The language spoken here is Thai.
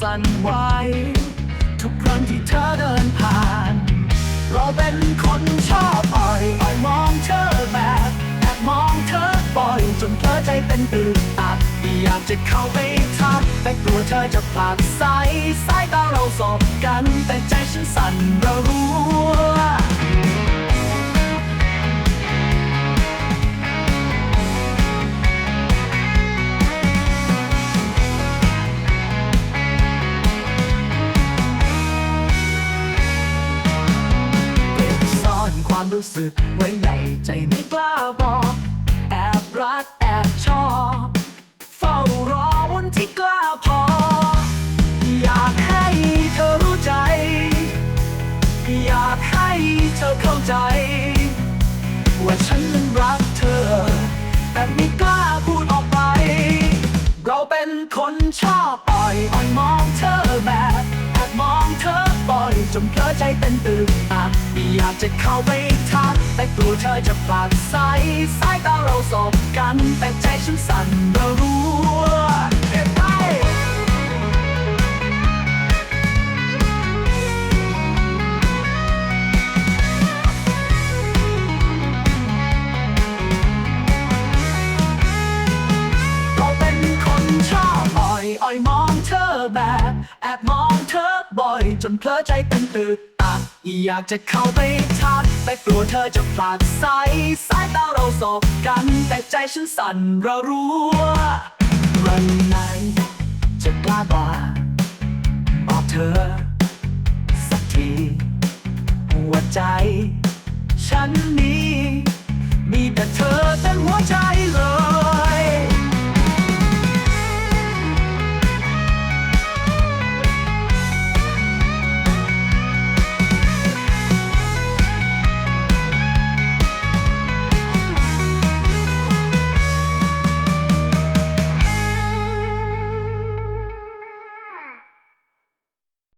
สั่นไหวทุกครั้งที่เธอเดินผ่าน เราเป็นคนชอบอ่อยอ่อยมองเธอแบบแอบมองเธอบ่อย จนเธอใจเป็นตื่นตัดอยากจะเข้าไปทักแต่กลัวเธอจะผลักใสสายตาเราสบกัน แต่ใจฉันสั่นระรั ความรู้สึกไว้ในใจไม่กล้าบอก แอบรักแอบชอบ เฝ้ารอวันที่กล้าพอ อยากให้เธอรู้ใจ อยากให้เธอเข้าใจ ว่าฉันนั้นรักเธอ แต่ไม่กล้าพูดออกไป เราเป็นคนชอบอ่อยอ่อยมองเธอแบบแอบมองเธอ จนเพลอใจเป็นตื่นตัดอยากจะเข้าไปทักแต่กลัวเธอจะผลักใสสายตาเราสบกัน แต่ใจฉันสั่นระรัวเก็ไปเราเป็นคนชอบอ่อยอ่อยมองเธอแบบ แอบมองเธอบ่อยจนเพลอใจเป็นตื่นตัดอยากจะเข้าไปทักแต่กลัวเธอจะผลักใสสายตาเราสบกัน แต่ใจฉันสั่นระรัววันไหนจะกล้าบอกบอกเธอ สักทีหัวใจ ฉันนี้ มีแต่เธอเต็มหัว